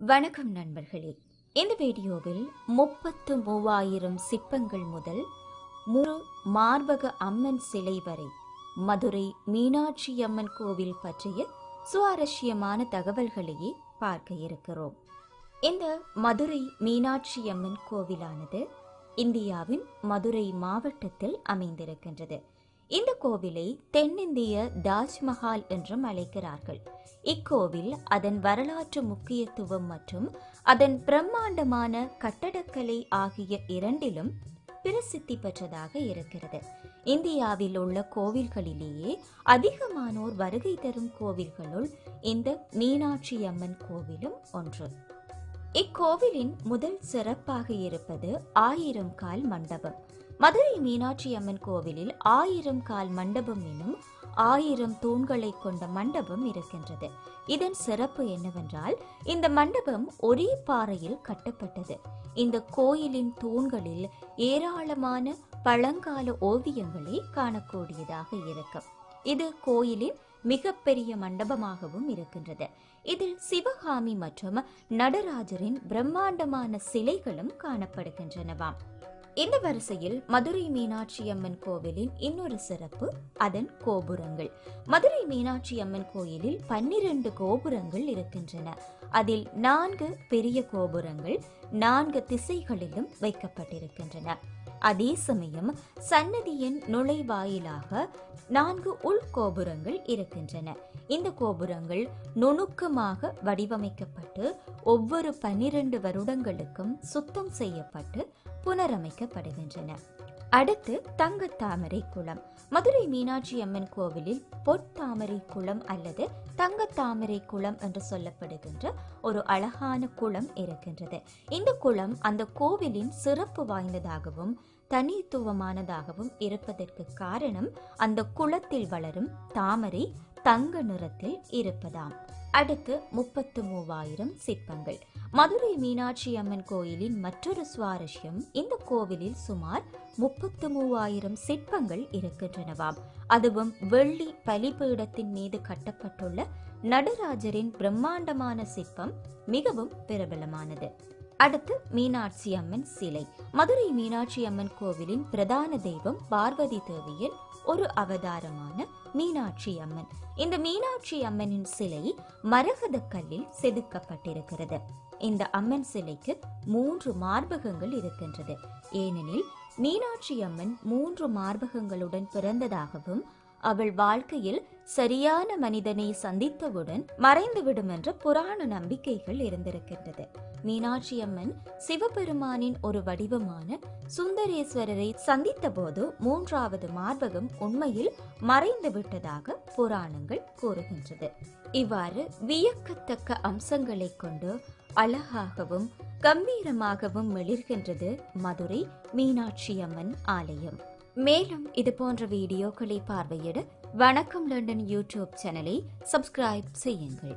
வணக்கம் நண்பர்களே. இந்த வீடியோவில் முப்பத்து மூவாயிரம் சிற்பங்கள் முதல் முழு மார்பக அம்மன் சிலை வரை மதுரை மீனாட்சி அம்மன் கோவில் பற்றிய சுவாரஸ்யமான தகவல்களையே பார்க்க இருக்கிறோம். இந்த மதுரை மீனாட்சி அம்மன் கோவிலானது இந்தியாவின் மதுரை மாவட்டத்தில் அமைந்திருக்கின்றது. இந்த கோவிலை தென்னிந்திய தாஜ்மஹால் என்றும் அழைக்கிறார்கள். இக்கோவில் அதன் வரலாற்று முக்கியத்துவம் மற்றும் அதன் பிரம்மாண்டமான கட்டடக்கலை ஆகிய இரண்டிலும் பிரசித்தி பெற்றதாக இருக்கிறது. இந்தியாவில் உள்ள கோவில்களிலேயே அதிகமானோர் வருகை தரும் கோவில்களுள் இந்த மீனாட்சி அம்மன் கோவிலும் ஒன்று. இக்கோவிலின் முதல் சிறப்பாக இருப்பது ஆயிரம் கால் மண்டபம். மதுரை மீனாட்சி அம்மன் கோவிலில் ஆயிரம் கால் மண்டபம் எனும் ஆயிரம் தூண்களை கொண்ட மண்டபம் இருக்கின்றது. இதன் சிறப்பு என்னவென்றால் இந்த மண்டபம் ஒரே பாறையில் கட்டப்பட்டது. இந்த கோயிலின் தூண்களில் ஏராளமான பழங்கால ஓவியங்களை காணக்கூடியதாக இருக்கும். இது கோயிலின் மிகப்பெரிய மண்டபமாகவும் இருக்கின்றது. இதில் சிவகாமி மற்றும் நடராஜரின் பிரம்மாண்டமான சிலைகளும் காணப்படுகின்றனவாம். இந்த வரிசையில் மதுரை மீனாட்சி அம்மன் கோவிலின் இன்னொரு சிறப்பு அதன் கோபுரங்கள். மதுரை மீனாட்சி அம்மன் கோயிலில் பன்னிரண்டு கோபுரங்கள் இருக்கின்றன. அதில் நான்கு பெரிய கோபுரங்கள் நான்கு திசைகளிலும் வைக்கப்பட்டிருக்கின்றன. அதே சமயம் சன்னதியின் நுழைவாயிலாக நான்கு உள்கோபுரங்கள் இருக்கின்றன. இந்த கோபுரங்கள் நுணுக்கமாக வடிவமைக்கப்பட்டு ஒவ்வொரு பன்னிரண்டு வருடங்களுக்கும் சுத்தம் செய்யப்பட்டு புனரமைக்கப்படுகின்றன. அடுத்து தங்கத்தாமரை குளம். மதுரை மீனாட்சி அம்மன் கோவிலில் பொற்தாமரை குளம் அல்லது தங்கத்தாமரை குளம் என்று சொல்லப்படுகின்ற ஒரு அழகான குளம் இருக்கின்றது. இந்த குளம் அந்த கோவிலின் சிறப்பு வாய்ந்ததாகவும் தனித்துவமானதாகவும் இருப்பதற்கு காரணம் அந்த குளத்தில் வளரும் தாமரை தங்க நிறத்தில் இருப்பதாம். அடுத்து முப்பத்து மூவாயிரம் சிற்பங்கள். மதுரை மீனாட்சி அம்மன் கோயிலின் மற்றொரு சுவாரஸ்யம் இந்த கோவிலில் சுமார் முப்பத்து மூவாயிரம் சிற்பங்கள் இருக்கின்றனவாம். அதுவும் வெள்ளி பலிபீடத்தின் மீது கட்டப்பட்டுள்ள நடராஜரின் பிரம்மாண்டமான சிற்பம் மிகவும் பிரபலமானது. அடுத்து மீனாட்சி அம்மன் சிலை. மதுரை மீனாட்சி அம்மன் கோவிலின் பிரதான தெய்வம் பார்வதி தேவியின் ஒரு அவதாரமான மீனாட்சி அம்மன். இந்த மீனாட்சி அம்மனின் சிலை மரகத கல்லில் செதுக்கப்பட்டிருக்கிறது. இந்த அம்மன் சிலைக்கு மூன்று மார்பகங்கள் இருக்கின்றது. ஏனெனில் மீனாட்சி அம்மன் மூன்று மார்பகங்களுடன் பிறந்ததாகவும் அவள் வாழ்க்கையில் சரியான மனிதனை சந்தித்தவுடன் மறைந்துவிடும் என்ற புராண நம்பிக்கைகள் இருந்திருக்கின்றது. மீனாட்சி அம்மன் சிவபெருமானின் ஒரு வடிவமான சுந்தரேஸ்வரரை சந்தித்த போது மூன்றாவது மார்பகம் உண்மையில் மறைந்து விட்டதாக புராணங்கள் கூறுகின்றது. இவ்வாறு வியக்கத்தக்க அம்சங்களை கொண்டு அழகாகவும் கம்பீரமாகவும் மிளிர்கின்றது மதுரை மீனாட்சி அம்மன் ஆலயம். மேலும் இது போன்ற வீடியோக்களை பார்வையிட வணக்கம் லண்டன் யூடியூப் சேனலை சப்ஸ்கிரைப் செய்யுங்கள்.